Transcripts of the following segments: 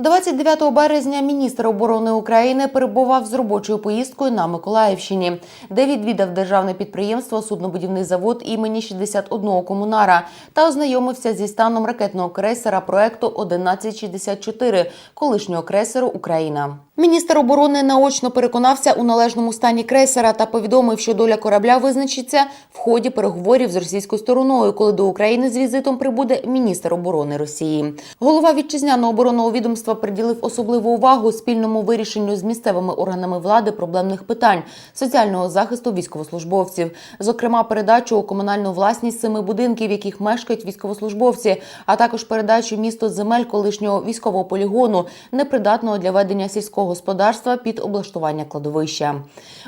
29 березня міністр оборони України перебував з робочою поїздкою на Миколаївщині, де відвідав державне підприємство Суднобудівний завод імені 61 комунара та ознайомився зі станом ракетного крейсера проекту 1164 колишнього крейсеру Україна. Міністр оборони наочно переконався у належному стані крейсера та повідомив, що доля корабля визначиться в ході переговорів з російською стороною, коли до України з візитом прибуде міністр оборони Росії. Голова вітчизняного оборонного відомства приділив особливу увагу спільному вирішенню з місцевими органами влади проблемних питань соціального захисту військовослужбовців, зокрема передачу у комунальну власність семи будинків, яких мешкають військовослужбовці, а також передачу місто земель колишнього військового полігону, непридатного для ведення сільського господарства під облаштування кладовища.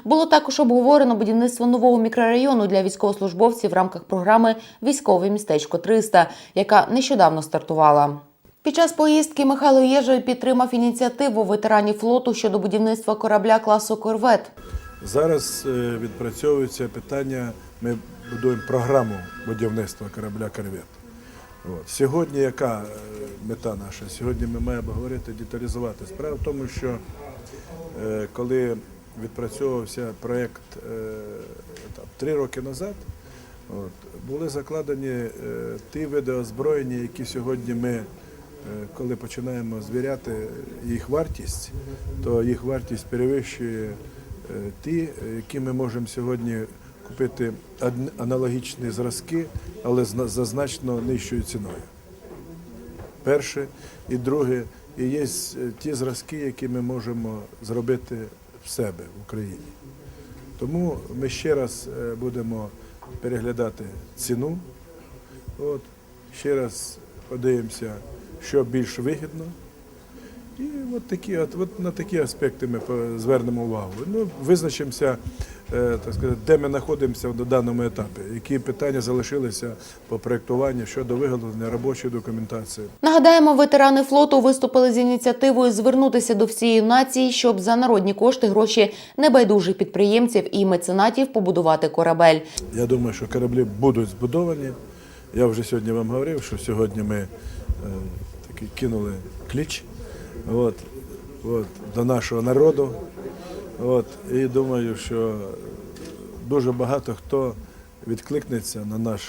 Було також обговорено будівництво нового мікрорайону для військовослужбовців в рамках програми Військове містечко 300, яка нещодавно стартувала. Під час поїздки Михайло Єжой підтримав ініціативу ветеранів флоту щодо будівництва корабля класу Корвет. Зараз е, відпрацьовується питання, ми будуємо програму будівництва корабля «Корвет». Сьогодні яка е, мета наша? Сьогодні ми маємо говорити, деталізувати. Справа в тому, що е, коли відпрацьовувався проєкт три роки назад, були закладені ті види озброєння, які сьогодні ми, коли починаємо звіряти їх вартість, то їх вартість перевищує е, ті, е, які ми можемо сьогодні купити аналогічні зразки, але за значно нижчою ціною. Перше і друге, і є е, ті зразки, які ми можемо зробити в себе в Україні. Тому ми ще раз е, будемо переглядати ціну. От, ще раз подивимося, що більш вигідно. І от такі, от, от на такі аспекти ми по- звернемо увагу. Ну, визначимося, е, так сказати, де ми знаходимося на даному етапі, які питання залишилися по проєктуванню щодо виготовлення робочої документації. Нагадаємо, ветерани флоту виступили з ініціативою звернутися до всієї нації, щоб за народні кошти гроші небайдужих підприємців і меценатів побудувати корабель. Я думаю, що кораблі будуть збудовані. Я вже сьогодні вам говорив, що сьогодні ми е, такий кинули кліч от, от, до нашого народу. От, і думаю, що дуже багато хто відкликнеться на наш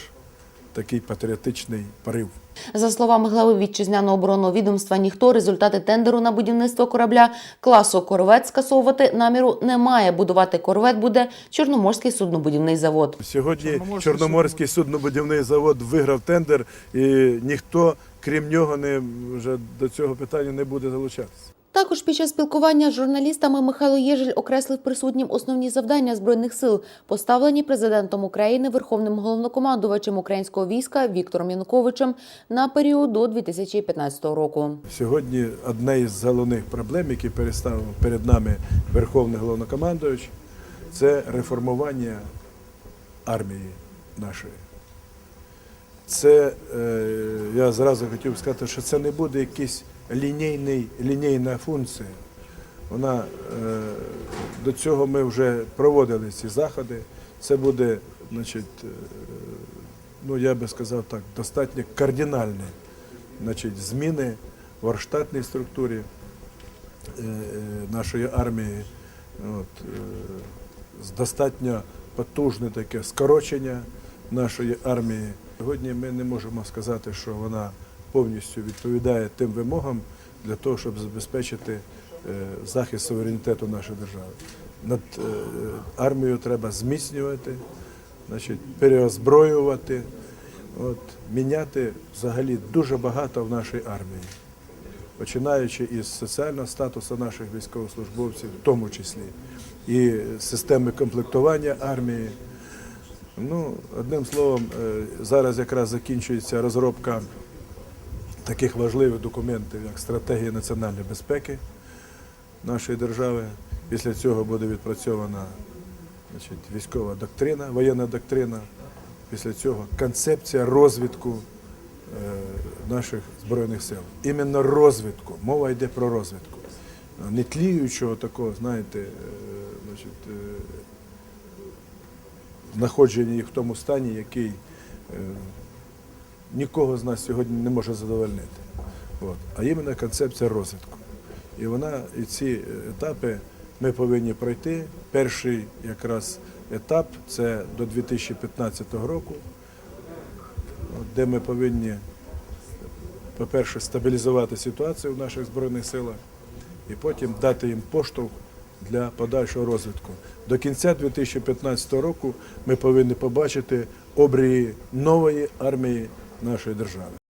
такий патріотичний порив. За словами глави вітчизняного оборонного відомства, ніхто результати тендеру на будівництво корабля класу корвет скасовувати наміру не має. Будувати корвет буде Чорноморський суднобудівний завод. Сьогодні Чорноморський суднобудівний завод виграв тендер, і ніхто, крім нього, не, вже до цього питання не буде залучатися. Також під час спілкування з журналістами Михайло Єжель окреслив присутнім основні завдання збройних сил, поставлені президентом України верховним головнокомандувачем українського війська Віктором Януковичем на період до 2015 року. Сьогодні одна із головних проблем, які переставив перед нами Верховний головнокомандуючий, це реформування армії нашої. Це е, я зразу хотів сказати, що це не буде якийсь лінійний, лінійна функція. Вона е, до цього ми вже проводили ці заходи. Це буде, значить, е, ну я би сказав так, достатньо кардинальні значить, зміни в орштатній структурі е, нашої армії. От, достатньо потужне таке скорочення нашої армії. Сьогодні ми не можемо сказати, що вона повністю відповідає тим вимогам для того, щоб забезпечити е, захист суверенітету нашої держави. Над е, армією треба зміцнювати, значить, переозброювати, от, міняти взагалі дуже багато в нашій армії починаючи із соціального статусу наших військовослужбовців, в тому числі, і системи комплектування армії. Ну, одним словом, е, зараз якраз закінчується розробка таких важливих документів, як стратегія національної безпеки нашої держави. Після цього буде відпрацьована значить, військова доктрина, воєнна доктрина. Після цього концепція розвитку е, наших збройних сил. Іменно розвитку. Мова йде про розвитку. Не тліючого такого, знаєте, е, значить, е, знаходження їх в тому стані, який нікого з нас сьогодні не може задовольнити. От. А іменно концепція розвитку. І вона, і ці етапи ми повинні пройти. Перший якраз етап це до 2015 року, де ми повинні, по-перше, стабілізувати ситуацію в наших Збройних силах і потім дати їм поштовх для подальшого розвитку. До кінця 2015 року ми повинні побачити обрії нової армії нашої держави.